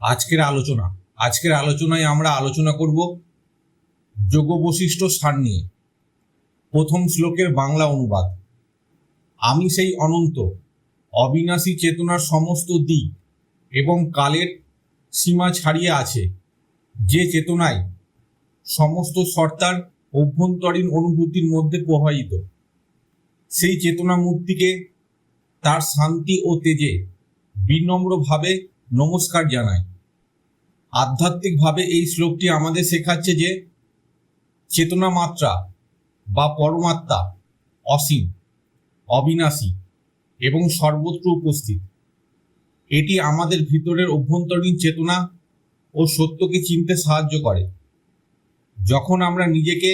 আজকের আলোচনা, আজকের আলোচনায় আমরা আলোচনা করব যোগ বৈশিষ্ট্য সার নিয়ে। প্রথম শ্লোকের বাংলা অনুবাদ। আমি সেই অনন্ত, অবিনাশী চেতনার সমস্ত দিক এবং কালের সীমা ছাড়িয়ে আছে, যে চেতনায় সমস্ত সত্তার অভ্যন্তরীণ অনুভূতির মধ্যে প্রবাহিত। সেই চেতনা মূর্তিকে তার শান্তি ও তেজে বিনম্রভাবে নমস্কার জানাই। আধ্যাত্মিকভাবে এই শ্লোকটি আমাদের শেখাচ্ছে যে চেতনা মাত্রা বা পরমাত্মা অসীম, অবিনাশী এবং সর্বত্র উপস্থিত। এটি আমাদের ভিতরের অভ্যন্তরীণ চেতনা ও সত্যকে চিনতে সাহায্য করে। যখন আমরা নিজেকে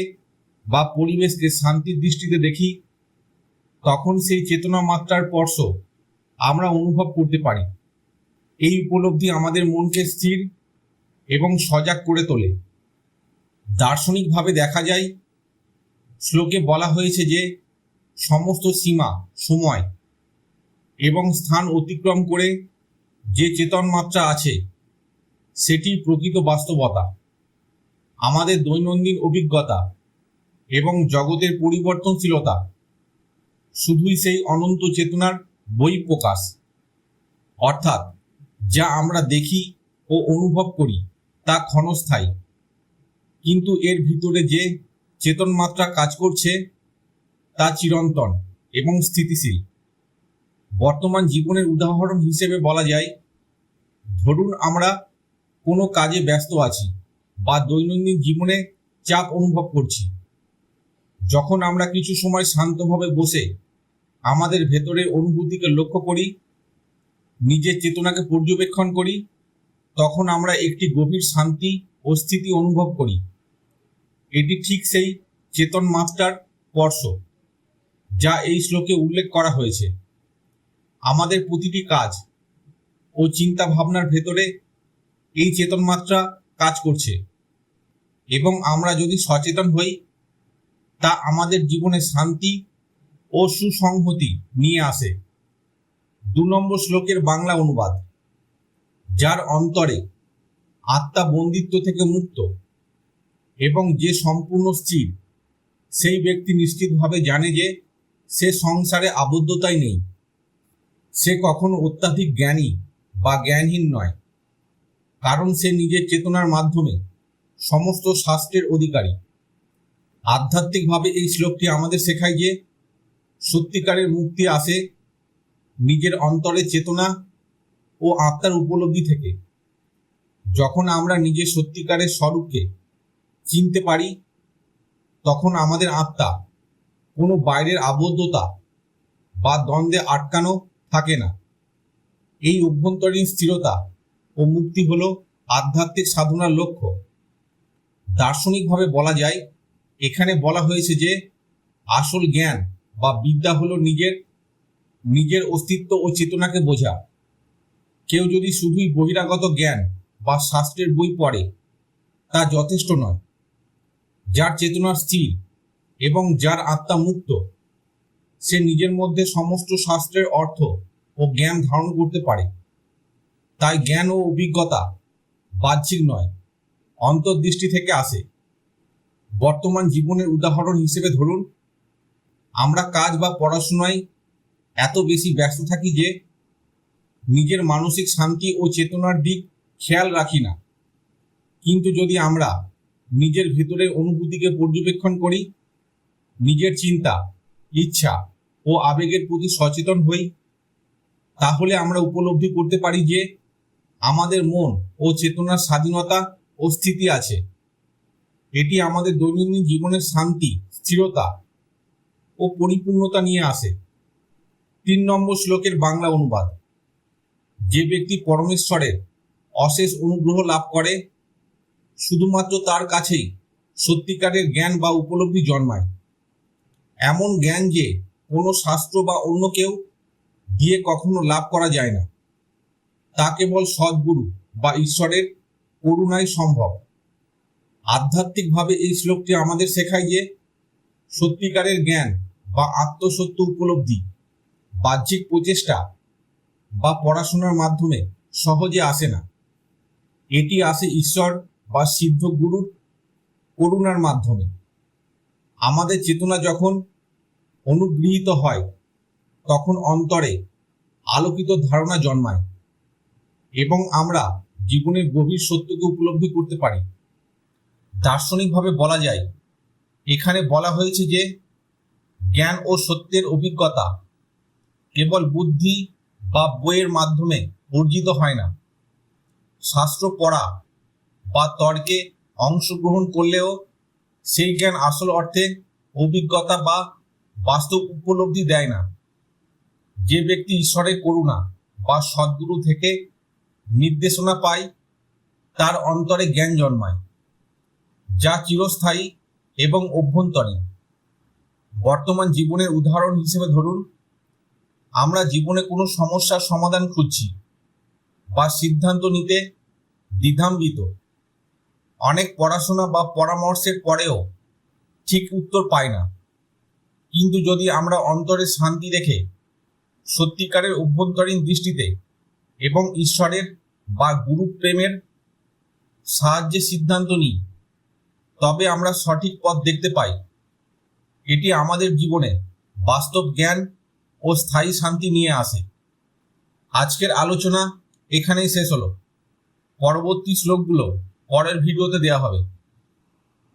বা পরিবেশকে শান্তির দৃষ্টিতে দেখি, তখন সেই চেতনা মাত্রার স্পর্শ আমরা অনুভব করতে পারি। এই উপলব্ধি আমাদের মনকে স্থির এবং সজাগ করে তোলে। দার্শনিকভাবে দেখা যায়, শ্লোকে বলা হয়েছে যে, সমস্ত সীমা, সময় এবং স্থান অতিক্রম করে যে চেতন মাত্রা আছে, সেটি প্রকৃত বাস্তবতা। আমাদের দৈনন্দিন অভিজ্ঞতা এবং জগতের পরিবর্তনশীলতা শুধুই সেই অনন্ত চেতনার বই প্রকাশ অর্থাৎ যা আমরা দেখি ও অনুভব করি, তা ক্ষণস্থায়ী। কিন্তু এর ভিতরে যে চেতন মাত্রা কাজ করছে, তা চিরন্তন এবং স্থিতিশীল। বর্তমান জীবনের উদাহরণ হিসেবে বলা যায়, ধরুন আমরা কোনো কাজে ব্যস্ত আছি বা দৈনন্দিন জীবনে চাপ অনুভব করছি। যখন আমরা কিছু সময় শান্তভাবে বসে আমাদের ভেতরের অনুভূতিকে লক্ষ্য করি নিজের চেতনাকে পর্যবেক্ষণ করি, তখন আমরা একটি গভীর শান্তি ও স্থিতি অনুভব করি। এটি ঠিক সেই চেতন মাত্রার স্পর্শ, যা এই শ্লোকে উল্লেখ করা হয়েছে। আমাদের প্রতিটি কাজ ও চিন্তা ভাবনার ভেতরে এই চেতন মাত্রা কাজ করছে এবং আমরা যদি সচেতন হই, তা আমাদের জীবনে শান্তি ও সুসংহতি নিয়ে আসে। দু নম্বর শ্লোকের বাংলা অনুবাদ, যার অন্তরে আত্মা বন্দিত্ব থেকে মুক্ত এবং যে সম্পূর্ণ স্থির, সেই ব্যক্তি নিশ্চিতভাবে জানে যে সে সংসারে আবদ্ধতাই নেই। সে কখনো অত্যাধিক জ্ঞানী বা জ্ঞানহীন নয়, কারণ সে নিজের চেতনার মাধ্যমে সমস্ত শাস্ত্রের অধিকারী। আধ্যাত্মিকভাবে এই শ্লোকটি আমাদের শেখায় যে সত্যিকারের মুক্তি আসে নিজের অন্তরে চেতনা ও আত্মার উপলব্ধি থেকে। যখন আমরা নিজের সত্যিকারের স্বরূপকে চিনতে পারি, তখন আমাদের আত্মা কোনো বাইরের আবদ্ধতা বা দ্বন্দ্বে আটকানো থাকে না। এই অভ্যন্তরীণ স্থিরতা ও মুক্তি হলো আধ্যাত্মিক সাধনার লক্ষ্য। দার্শনিকভাবে বলা যায়, এখানে বলা হয়েছে যে আসল জ্ঞান বা বিদ্যা হলো নিজের নিজের অস্তিত্ব ও চেতনাকে বোঝা। কেউ যদি শুধুই বহিরাগত জ্ঞান বা শাস্ত্রের বই পড়ে, তা যথেষ্ট নয়। যার চেতনা স্থির এবং যার আত্মা মুক্ত, সে নিজের মধ্যে সমস্ত শাস্ত্রের অর্থ ও জ্ঞান ধারণ করতে পারে। তাই জ্ঞান ও অভিজ্ঞতা বাহ্যিক নয়, অন্তর্দৃষ্টি থেকে আসে। বর্তমান জীবনের উদাহরণ হিসেবে ধরুন, আমরা কাজ বা পড়াশোনায় এত বেশি ব্যস্ত থাকি যে নিজের মানসিক শান্তি ও চেতনার দিক খেয়াল রাখি না। কিন্তু যদি আমরা নিজের ভেতরের অনুভূতিকে পর্যবেক্ষণ করি, নিজের চিন্তা, ইচ্ছা ও আবেগের প্রতি সচেতন হই, তাহলে আমরা উপলব্ধি করতে পারি যে আমাদের মন ও চেতনার স্বাধীনতা ও স্থিতি আছে। এটি আমাদের দৈনন্দিন জীবনের শান্তি, স্থিরতা ও পরিপূর্ণতা নিয়ে আসে। তিন নম্বর শ্লোকের বাংলা অনুবাদ। যে ব্যক্তি পরমেশ্বরের অশেষ অনুগ্রহ লাভ করে, শুধুমাত্র তার কাছেই সত্যিকারের জ্ঞান বা উপলব্ধি জন্মায়। এমন জ্ঞান যে কোনো শাস্ত্র বা অন্য কেউ দিয়ে কখনো লাভ করা যায় না। তা কেবল সদ্গুরু বা ঈশ্বরের করুণাই সম্ভব। আধ্যাত্মিকভাবে এই শ্লোকটি আমাদের শেখায় যে সত্যিকারের জ্ঞান বা আত্মসত্য উপলব্ধি বাহ্যিক প্রচেষ্টা বা পড়াশোনার মাধ্যমে সহজে আসে না। এটি আসে ঈশ্বর বা সিদ্ধ গুরুর করুণার মাধ্যমে। আমাদের চেতনা যখন অনুগৃহীত হয়, তখন অন্তরে আলোকিত ধারণা জন্মায় এবং আমরা জীবনের গভীর সত্যকে উপলব্ধি করতে পারি। দার্শনিকভাবে বলা যায়, এখানে বলা হয়েছে যে জ্ঞান ও সত্যের অভিজ্ঞতা কেবল বুদ্ধি বা বইয়ের মাধ্যমে অর্জিত হয় না। শাস্ত্র পড়া বা তর্কে অংশগ্রহণ করলেও সেই জ্ঞান আসল অর্থে অভিজ্ঞতা বা বাস্তব উপলব্ধি দেয় না। যে ব্যক্তি ঈশ্বরের করুণা বা সদ্গুরু থেকে নির্দেশনা পায়, তার অন্তরে জ্ঞান জন্মায়, যা চিরস্থায়ী এবং অভ্যন্তরীণ। বর্তমান জীবনের উদাহরণ হিসেবে ধরুন আমরা জীবনে কোনো সমস্যার সমাধান খুঁজছি বা সিদ্ধান্ত নিতে দ্বিধান্বিত। অনেক পড়াশোনা বা পরামর্শের পরেও ঠিক উত্তর পাই না। কিন্তু যদি আমরা অন্তরে শান্তি রেখে সত্যিকারের অভ্যন্তরীণ দৃষ্টিতে এবং ঈশ্বরের বা গুরু প্রেমের সাহায্যে সিদ্ধান্ত নিই, তবে আমরা সঠিক পথ দেখতে পাই। এটি আমাদের জীবনে বাস্তব জ্ঞান ও স্থায়ী শান্তি নিয়ে আসে। আজকের আলোচনা এখানেই শেষ হলো। পরবর্তী শ্লোকগুলো পরের ভিডিওতে দেওয়া হবে।